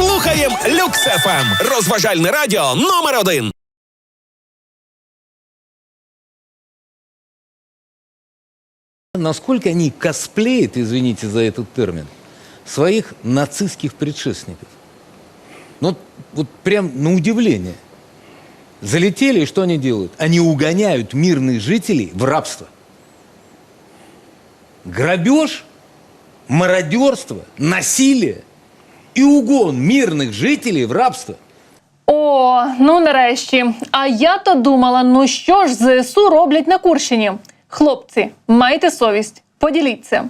Слухаєм Люкс ФМ. Розважальне радіо номер один. Насколько они косплеят, извините за этот термин, своих нацистских предшественников. Ну, вот прям на удивление. Залетели, и что они делают? Они угоняют мирных жителей в рабство. Грабеж, мародерство, насилие и угон мирных жителей в рабство – О, ну нарешті. А я то думала, ну що ж ЗСУ роблять на Курщині? Хлопці, майте совість, поділіться.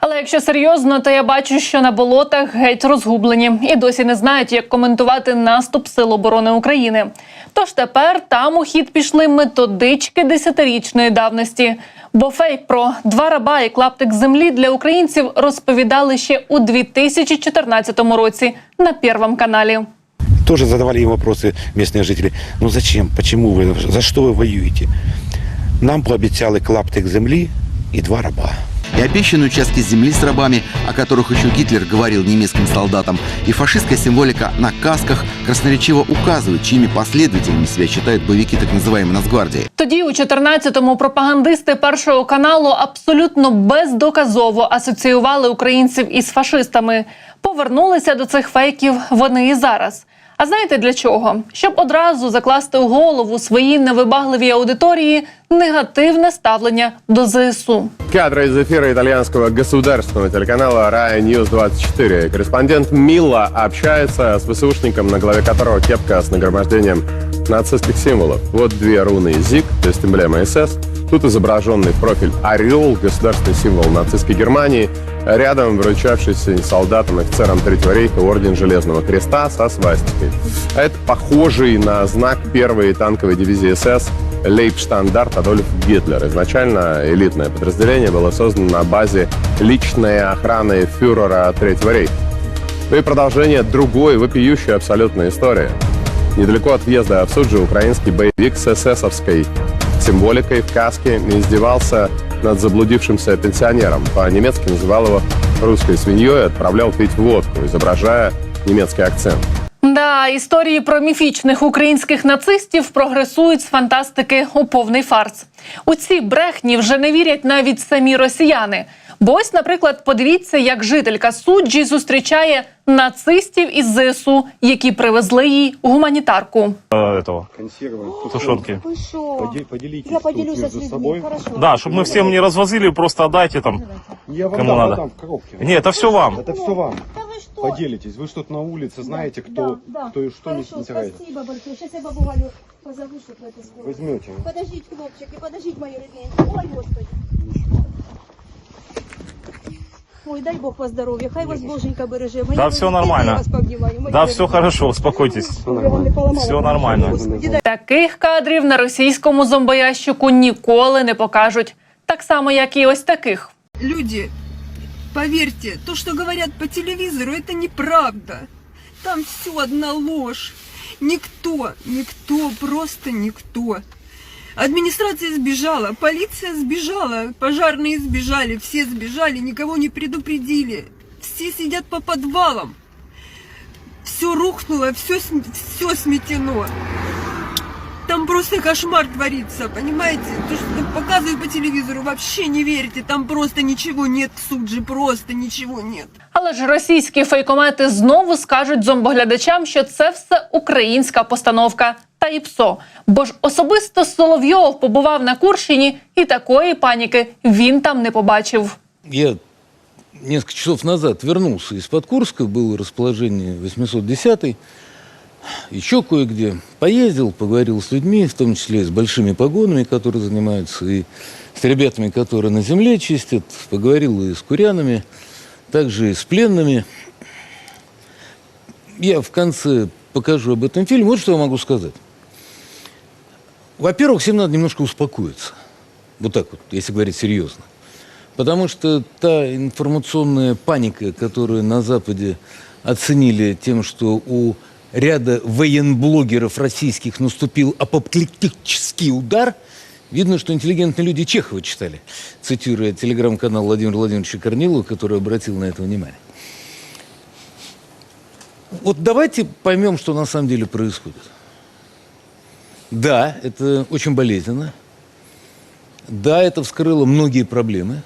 Але якщо серйозно, то я бачу, що на болотах геть розгублені і досі не знають, як коментувати наступ Сил оборони України. Тож тепер там у хід пішли методички десятирічної давності. Бо фейк про два раба і клаптик землі для українців розповідали ще у 2014 році на Первом каналі. Тоже задавали им вопросы местные жители. Ну зачем? Почему вы? За что вы воюете? Нам пообещали клаптик земли и два раба. и обещанные участки земли с рабами, о которых еще Гитлер говорил немецким солдатам, и фашистская символика на касках красноречиво указывают, чьими последователями себя считают боевики так называемой Нацгвардии. Тоді, у 14-му, пропагандисти першого каналу абсолютно бездоказово асоціювали українців із фашистами. Повернулися до цих фейків вони і зараз. А знаєте для чого? Щоб одразу закласти у голову своїй невибагливій аудиторії негативне ставлення до ЗСУ. Кадры из эфира итальянского государственного телеканала «Рая Ньюс 24». Корреспондент Мила общается с ВСУшником, на голове которого кепка с нагромождением нацистских символов. Вот две руны ЗИК, то есть эмблема СС. Тут изображенный профиль орел, государственный символ нацистской Германии. Рядом вручавшийся солдатам офицерам Третьего рейха орден Железного Креста со свастикой. А это похожий на знак первой танковой дивизии СС Лейбштандарт Адольф Гитлер. Изначально элитное подразделение было создано на базе личной охраны фюрера Третьего рейха. Ну и продолжение другой вопиющей абсолютной истории. Недалеко от въезда в Суджи украинский боевик с эсэсовской символикой в каске издевался над заблудившимся пенсионером. По-немецки называл его русской свиньей отправлял пить водку, изображая немецкий акцент. Да, історії про міфічних українських нацистів прогресують з фантастики у повний фарс. У ці брехні вже не вірять навіть самі росіяни. Бо ось, наприклад, подивіться, як жителька суджі зустрічає нацистів із ЗСУ, які привезли їй гуманітарку. этого, Консервы, тушенки. тушенки. Вы шо? Поди- Поделитесь Я тут поделюсь с между людьми, собой. хорошо. Да, чтобы мы всем не развозили, просто отдайте там. Я вам Кому дам, надо? дам в коробке. Не, это все вам. Это все вам. Да вы что? Поделитесь. Вы что-то на улице знаете, кто, Да, да. кто и что не Хорошо, собирает. спасибо большое. Сейчас я бабу Галю позову, чтобы это сделать. Возьмете. Подождите, хлопчики, подождите, мои родные. Ой, Господи. Ой, дай Бог вас здоровья, хай вас Боженька береже. Мои Да, родные, всё нормально. я вас пообнимаю, мои Да, родные. все хорошо, успокойтесь. Я вам не поламала. Все нормально. Господи, дай Таких кадрів на російському зомбоящику ніколи не покажуть. Так само, як і ось таких. Люди, поверьте, то, что говорят по телевизору, это неправда. Там все одна ложь. Никто, никто, просто никто. Администрация сбежала, полиция сбежала, пожарные сбежали, все сбежали, никого не предупредили. Все сидят по подвалам. Все рухнуло, все, все сметено. Там просто кошмар творится, понимаете? То, что показывают по телевизору, вообще не верите. Там просто ничего нет в Суджи, просто ничего нет. Але ж російські фейкомети знову скажуть зомбоглядачам, що це все українська постановка та і псо. Бо ж особисто Соловйов побував на Курщині, і такої паніки він там не побачив. Я несколько часов назад вернулся из-под Курска, был расположение 810-й, еще кое-где. Поездил, поговорил с людьми, в том числе и с большими погонами, которые занимаются, и с ребятами, которые на земле чистят. Поговорил и с курянами, также и с пленными. Я в конце покажу об этом фильме. Вот что я могу сказать. Во-первых, всем надо немножко успокоиться. Вот так вот, если говорить серьезно. Потому что та информационная паника, которую на Западе оценили тем, что у ряда военблогеров российских наступил апоплектический удар, видно, что интеллигентные люди Чехова читали, цитируя телеграм-канал Владимира Владимировича Корнилова, который обратил на это внимание. Вот давайте поймем, что на самом деле происходит. Да, это очень болезненно. Да, это вскрыло многие проблемы.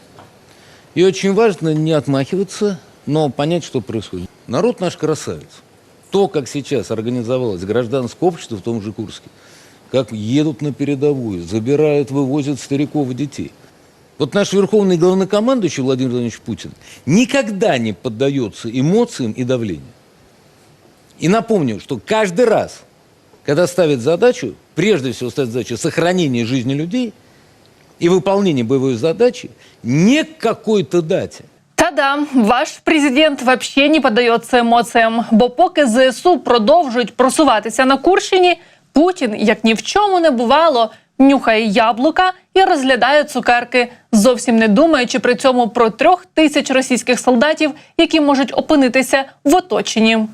И очень важно не отмахиваться, но понять, что происходит. Народ наш красавец. То, как сейчас организовалось гражданское общество в том же Курске, как едут на передовую, забирают, вывозят стариков и детей. Вот наш верховный главнокомандующий Владимир Владимирович Путин никогда не поддается эмоциям и давлению. И напомню, что каждый раз, когда ставит задачу, прежде всего ставит задачу сохранения жизни людей и выполнения боевой задачи не к какой-то дате, Та да, ваш президент вообще не піддається емоціям, бо поки ЗСУ продовжують просуватися на Курщині, Путін, як ні в чому не бувало, нюхає яблука і розглядає цукерки, зовсім не думаючи при цьому про трьох тисяч російських солдатів, які можуть опинитися в оточенні.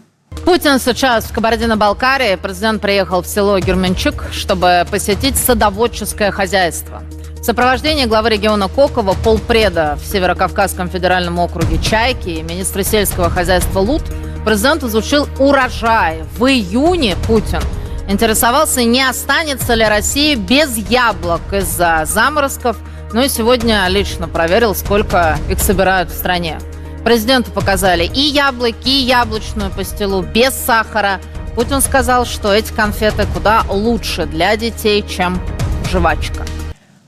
Путин сейчас в Кабардино-Балкарии. Президент приехал в село Герменчук, чтобы посетить садоводческое хозяйство. В сопровождении главы региона Кокова, полпреда в Северокавказском федеральном округе Чайки и министра сельского хозяйства Лут президент изучил урожай. В июне Путин интересовался, не останется ли Россия без яблок из-за заморозков. Ну и сегодня лично проверил, сколько их собирают в стране. Президенту показали и яблоки, и яблочную пастилу без сахара. Путин сказал, что эти конфеты куда лучше для детей, чем жвачка.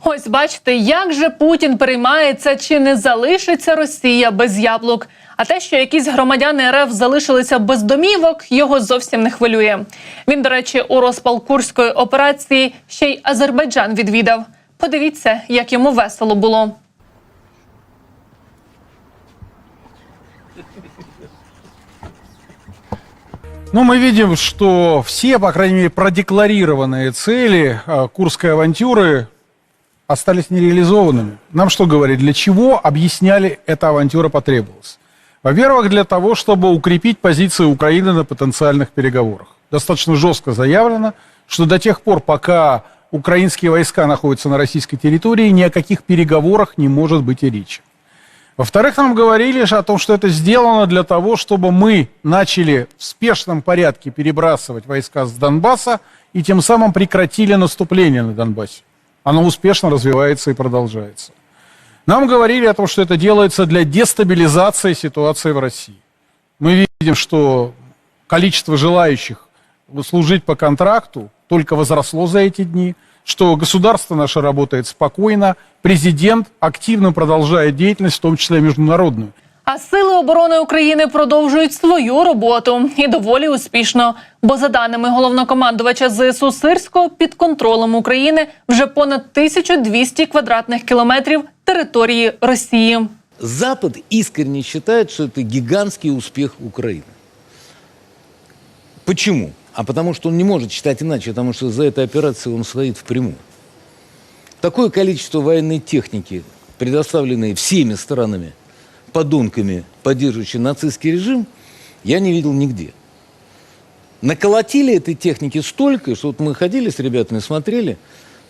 Ось бачите, як же Путін переймається, чи не залишиться Росія без яблук. А те, що якісь громадяни РФ залишилися без домівок, його зовсім не хвилює. Він, до речі, у розпал курської операції ще й Азербайджан відвідав. Подивіться, як йому весело було. Ну, мы видим, что все, по крайней мере, продекларированные цели э, Курской авантюры остались нереализованными. Нам что говорить, для чего объясняли эта авантюра потребовалась? Во-первых, для того, чтобы укрепить позиции Украины на потенциальных переговорах. Достаточно жестко заявлено, что до тех пор, пока украинские войска находятся на российской территории, ни о каких переговорах не может быть и речи. Во-вторых, нам говорили же о том, что это сделано для того, чтобы мы начали в спешном порядке перебрасывать войска с Донбасса и тем самым прекратили наступление на Донбассе. Оно успешно развивается и продолжается. Нам говорили о том, что это делается для дестабилизации ситуации в России. Мы видим, что количество желающих служить по контракту только возросло за эти дни, что государство наше работает спокойно, президент активно продолжает деятельность, в том числе международную. А сили оборони України продовжують свою роботу і доволі успішно. Бо за даними головнокомандувача ЗСУ Сирського, під контролем України вже понад 1200 квадратних кілометрів території Росії. Запад искренне считает, что это гигантский успех Украины. Почему? А потому что он не может считать иначе, потому что за этой операцией он стоит впрямую. Такое количество военной техники, предоставленной всеми сторонами, подонками, поддерживающими нацистский режим, я не видел нигде. Наколотили этой техники столько, что вот мы ходили с ребятами, смотрели,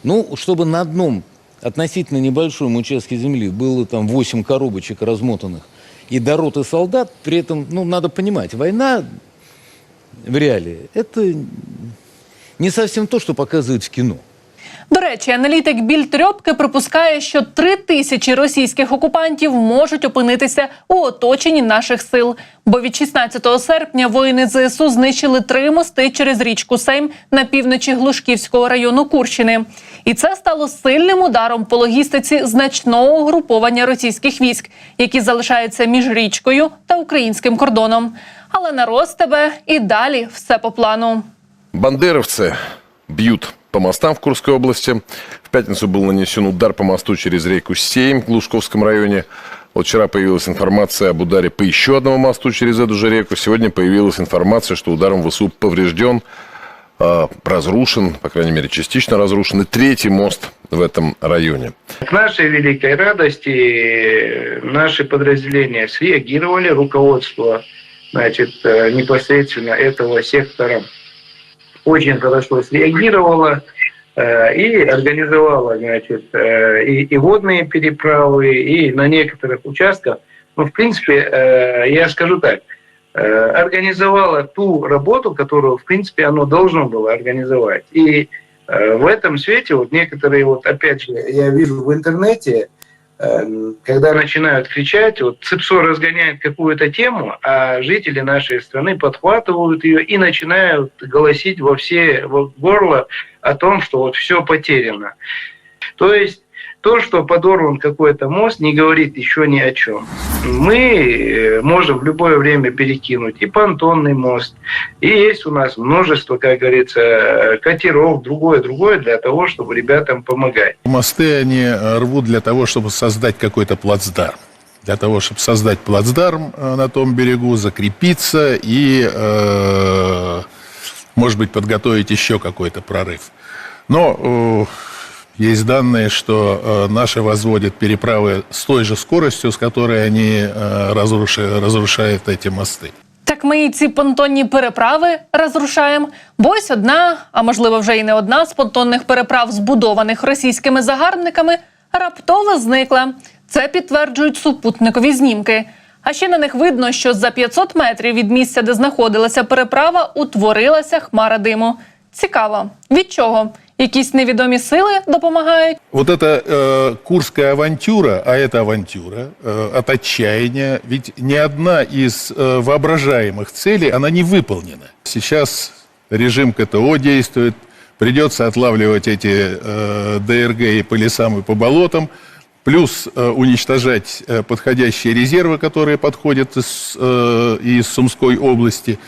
ну, чтобы на одном относительно небольшом участке земли было там 8 коробочек размотанных и до роты солдат, при этом, ну, надо понимать, война в реалии – это не совсем то, что показывают в кино. До речі, аналітик Біль Трьопки припускає, що три тисячі російських окупантів можуть опинитися у оточенні наших сил. Бо від 16 серпня воїни ЗСУ знищили три мости через річку Сейм на півночі Глушківського району Курщини. І це стало сильним ударом по логістиці значного угруповання російських військ, які залишаються між річкою та українським кордоном. Але народ тебе і далі все по плану. Бандеровцы бьют по мостам в Курской области. В пятницу был нанесен удар по мосту через реку Сейм в Глушковском районе. Вот вчера появилась информация об ударе по еще одному мосту через эту же реку. Сегодня появилась информация, что ударом ВСУ поврежден, э, разрушен, по крайней мере, частично разрушен и третий мост в этом районе. К нашей великой радости наши подразделения среагировали, руководство значит, э, непосредственно этого сектора очень хорошо среагировало э, и организовало значит, э, и, и водные переправы, и на некоторых участках. Ну, в принципе, я скажу так, организовало ту работу, которую, в принципе, оно должно было организовать. И в этом свете вот некоторые, вот опять же, я вижу в интернете, когда начинают кричать, вот ЦИПСО разгоняет какую-то тему, а жители нашей страны подхватывают ее и начинают голосить во все во горло о том, что вот все потеряно. То есть то, что подорван какой-то мост, не говорит еще ни о чем. Мы э, можем в любое время перекинуть и понтонный мост, и есть у нас множество, как говорится, катеров, другое-другое для того, чтобы ребятам помогать. Мосты они э, рвут для того, чтобы создать какой-то плацдарм. Для того, чтобы создать плацдарм э, на том берегу, закрепиться и, может быть, подготовить еще какой-то прорыв. Но есть данные, что э, наши возводят переправы с той же скоростью, с которой они э, разруши- разрушают эти мосты. Так ми і ці понтонні переправи розрушаємо. Бо ось одна, а можливо вже і не одна з понтонних переправ, збудованих російськими загарбниками, раптово зникла. Це підтверджують супутникові знімки. А ще на них видно, що за 500 метрів від місця, де знаходилася переправа, утворилася хмара диму. Цікаво, від чого? Якісь невідомі сили допомагають? Вот эта э, курская авантюра, а это авантюра э, от отчаяния, ведь ни одна из э, воображаемых целей, она не выполнена. Сейчас режим КТО действует, придется отлавливать эти э, ДРГ и по лесам, и по болотам, плюс э, уничтожать э, подходящие резервы, которые подходят из, э, из Сумской области,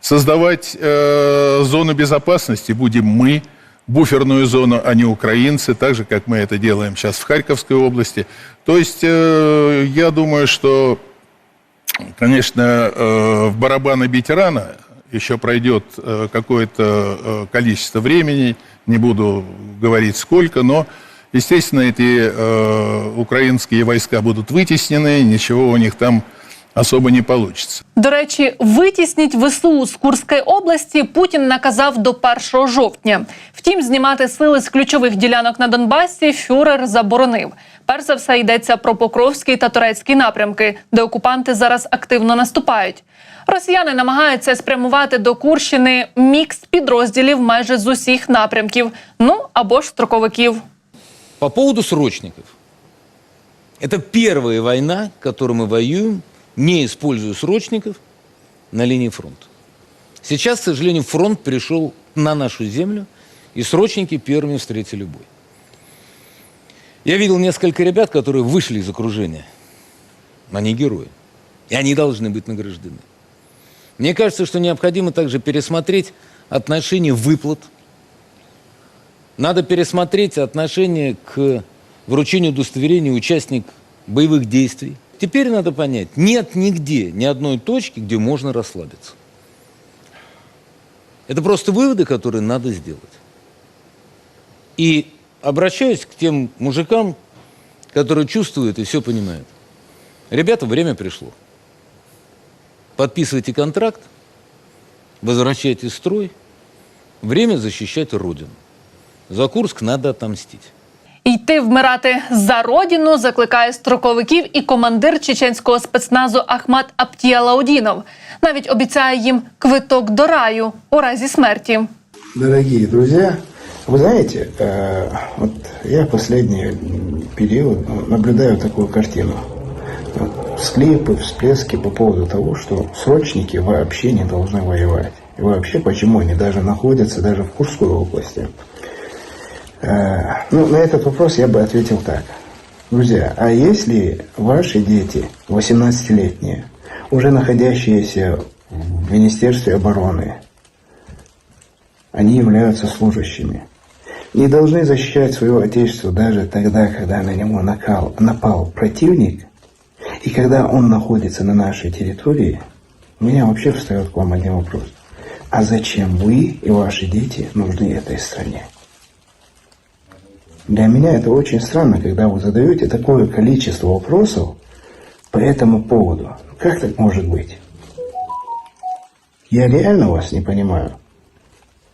создавать э, зону безопасности будем мы, буферную зону, а не украинцы, так же, как мы это делаем сейчас в Харьковской области. То есть, э, я думаю, что, конечно, э, в барабаны бить рано, еще пройдет э, какое-то э, количество времени, не буду говорить сколько, но, естественно, эти э, украинские войска будут вытеснены, ничего у них там особо не получится. До речі, витісніть ВСУ з Курської області Путін наказав до 1 жовтня. Втім, знімати сили з ключових ділянок на Донбасі фюрер заборонив. Перш за все йдеться про Покровський та Турецький напрямки, де окупанти зараз активно наступають. Росіяни намагаються спрямувати до Курщини мікс підрозділів майже з усіх напрямків, ну або ж строковиків. По поводу срочников. Это первая война, которую мы воюем, не используя срочников на линии фронта. Сейчас, к сожалению, фронт перешел на нашу землю, и срочники первыми встретили бой. Я видел несколько ребят, которые вышли из окружения. Они герои. И они должны быть награждены. Мне кажется, что необходимо также пересмотреть отношение выплат. Надо пересмотреть отношение к вручению удостоверения участник боевых действий. Теперь надо понять, нет нигде ни одной точки, где можно расслабиться. Это просто выводы, которые надо сделать. И обращаюсь к тем мужикам, которые чувствуют и все понимают. Ребята, время пришло. Подписывайте контракт, возвращайте строй. Время защищать Родину. За Курск надо отомстить. Йти вмирати за родину закликає строковиків і командир чеченського спецназу Ахмат Аптіалаудінов. Навіть обіцяє їм квиток до раю у разі смерті. Дорогие друзья, вы знаете, э, вот я последний период ну, наблюдаю такую картину. Вот Всклипы, всплески по поводу того, что срочники вообще не должны воевать. И вообще, почему они даже находятся даже в Курской области. Э, Ну, на этот вопрос я бы ответил так. Друзья, а если ваши дети, 18-летние, уже находящиеся в Министерстве обороны, они являются служащими, не должны защищать свое отечество даже тогда, когда на него накал, напал противник, и когда он находится на нашей территории, у меня вообще встает к вам один вопрос. А зачем вы и ваши дети нужны этой стране? Для меня это очень странно, когда вы задаете такое количество вопросов по этому поводу. Как так может быть? Я реально вас не понимаю.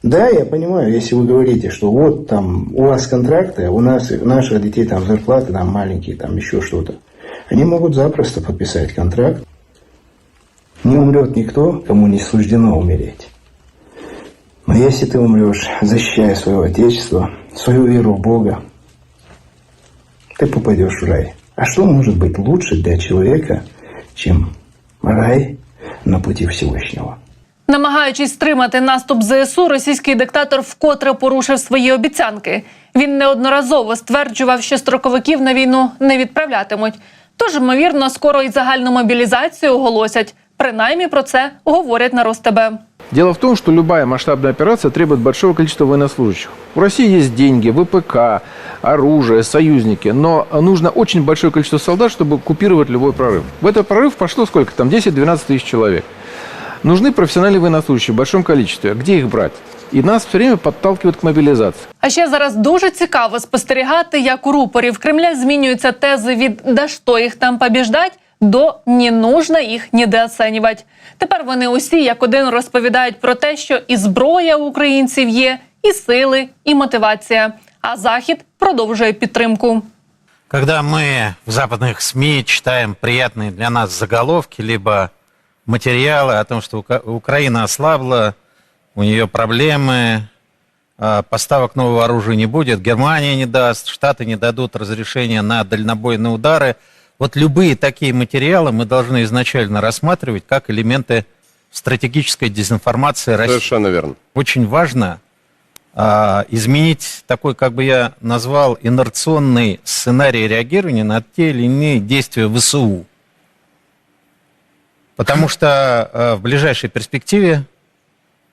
Да, я понимаю, если вы говорите, что вот там у вас контракты, а у нас у наших детей там зарплаты там маленькие, там еще что-то. Они могут запросто подписать контракт Не умрет никто, кому не суждено умереть. Но если ты умрешь, защищая своего Отечества, свою веру в Бога, ты попадешь в рай. А что может быть лучше для человека, чем рай на пути Всевышнего? Намагаючись стримати наступ ЗСУ, російський диктатор вкотре порушив свої обіцянки. Він неодноразово стверджував, що строковиків на війну не відправлятимуть. Тож, ймовірно, скоро і загальну мобілізацію оголосять. Принаймні про це говорять на РосТБ. Дело в том, что любая масштабная операция требует большого количества военнослужащих. У России есть деньги, ВПК, оружие, союзники, но нужно очень большое количество солдат, чтобы купировать любой прорыв. В этот прорыв пошло сколько? Там 10-12 тысяч человек. Нужны профессиональные военнослужащие в большом количестве. А где их брать? И нас все время подталкивают к мобилизации. А ще зараз дуже цікаво спостерігати, як у рупорів Кремля змінюються тези від «да що їх там побіждать» до «не нужно їх ніде оцінювати». Тепер вони усі як один розповідають про те, що і зброя у українців є, і сили, і мотивація. А Захід продовжує підтримку. Когда мы в западных СМИ читаем приятные для нас заголовки, либо материалы о том, что Ука- Украина ослабла, у нее проблемы, а, поставок нового оружия не будет, Германия не даст, Штаты не дадут разрешения на дальнобойные удары. Вот любые такие материалы мы должны изначально рассматривать как элементы стратегической дезинформации России. Совершенно верно. Очень важно а, изменить такой, как бы я назвал, инерционный сценарий реагирования на те или иные действия ВСУ. Потому что э, в ближайшей перспективе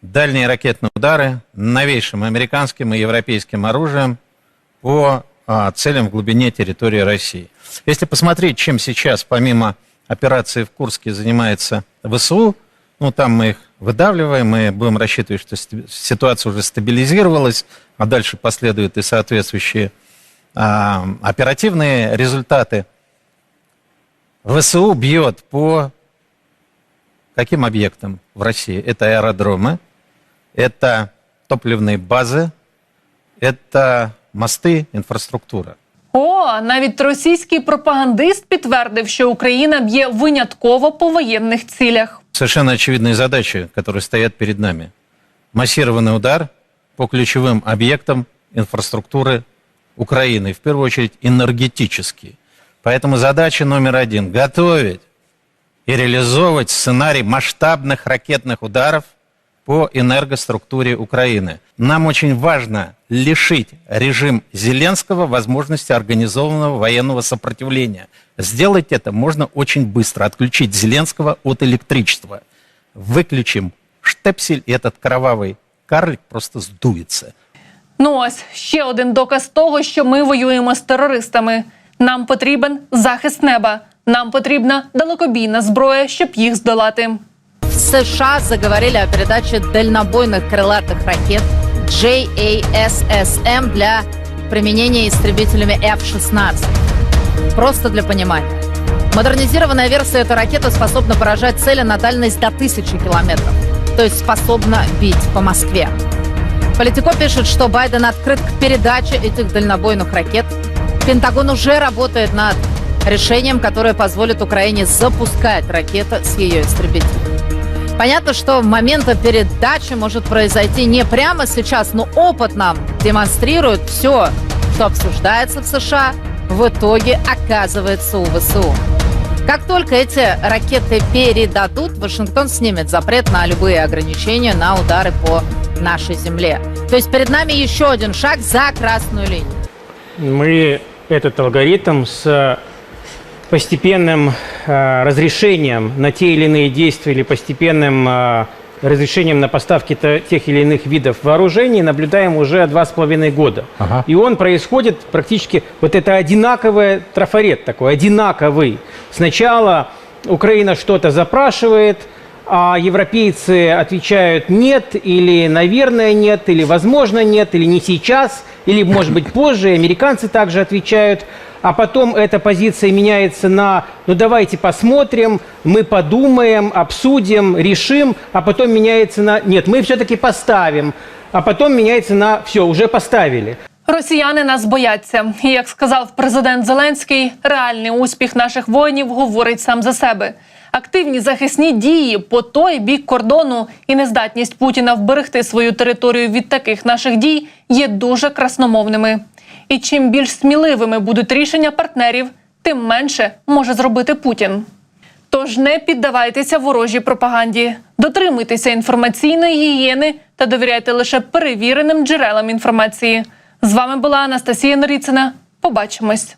дальние ракетные удары новейшим американским и европейским оружием по а, целям в глубине территории России. Если посмотреть, чем сейчас, помимо операции в Курске, занимается ВСУ, ну, там мы их выдавливаем, мы будем рассчитывать, что ситуация уже стабилизировалась, а дальше последуют и соответствующие а, оперативные результаты. ВСУ бьет по каким объектам в России? Это аэродромы, это топливные базы, это мосты, инфраструктура. О, навіть російський пропагандист підтвердив, що Україна б'є винятково по воєнних цілях. Совершенно очевидные задачи, которые стоят перед нами. Массированный удар по ключевым объектам инфраструктуры Украины, в первую очередь энергетический. Поэтому задача номер один – готовить и реализовывать сценарий масштабных ракетных ударов по энергоструктуре Украины. Нам очень важно лишить режим Зеленского возможности организованного военного сопротивления. Сделать это можно очень быстро. Отключить Зеленского от электричества. Выключим штепсель, и этот кровавый карлик просто сдуется. Ну ось ще один доказ того, що ми воюємо з терористами. Нам потрібен захист неба. Нам потрібна далекобійна зброя, щоб їх здолати. США заговорили о передаче дальнобойных крылатых ракет JASSM для применения истребителями F-16. Просто для понимания. Модернизированная версия этой ракеты способна поражать цели на дальность до 1000 километров. То есть способна бить по Москве. Политико пишет, что Байден открыт к передаче этих дальнобойных ракет. Пентагон уже работает над решением, которое позволит Украине запускать ракеты с ее истребителей. Понятно, что момента передачи может произойти не прямо сейчас, но опыт нам демонстрирует все, что обсуждается в США, в итоге оказывается у ВСУ. Как только эти ракеты передадут, Вашингтон снимет запрет на любые ограничения на удары по нашей земле. То есть перед нами еще один шаг за красную линию. мы этот алгоритм с постепенным э, разрешением на те или иные действия или постепенным э, разрешением на поставки те- тех или иных видов вооружений наблюдаем уже два с половиной года. И он происходит практически, вот это одинаковый трафарет такой, одинаковый. Сначала Украина что-то запрашивает, а европейцы отвечают нет, или наверное нет, или возможно нет, или не сейчас, или может быть позже. И Американцы также отвечают. А потом эта позиция меняется на ну давайте посмотрим, мы подумаем, обсудим, решим, а потом меняется на нет, мы все-таки поставим, а потом меняется на все, уже поставили. Росіяни нас бояться. І як сказав президент Зеленський, реальний успіх наших воїнів говорить сам за себе. Активні захисні дії по той бік кордону і нездатність Путіна вберегти свою територію від таких наших дій є дуже красномовними. І чим більш сміливими будуть рішення партнерів, тим менше може зробити Путін. Тож не піддавайтеся ворожій пропаганді, дотримуйтеся інформаційної гігієни та довіряйте лише перевіреним джерелам інформації. З вами була Анастасія Норіцина. Побачимось.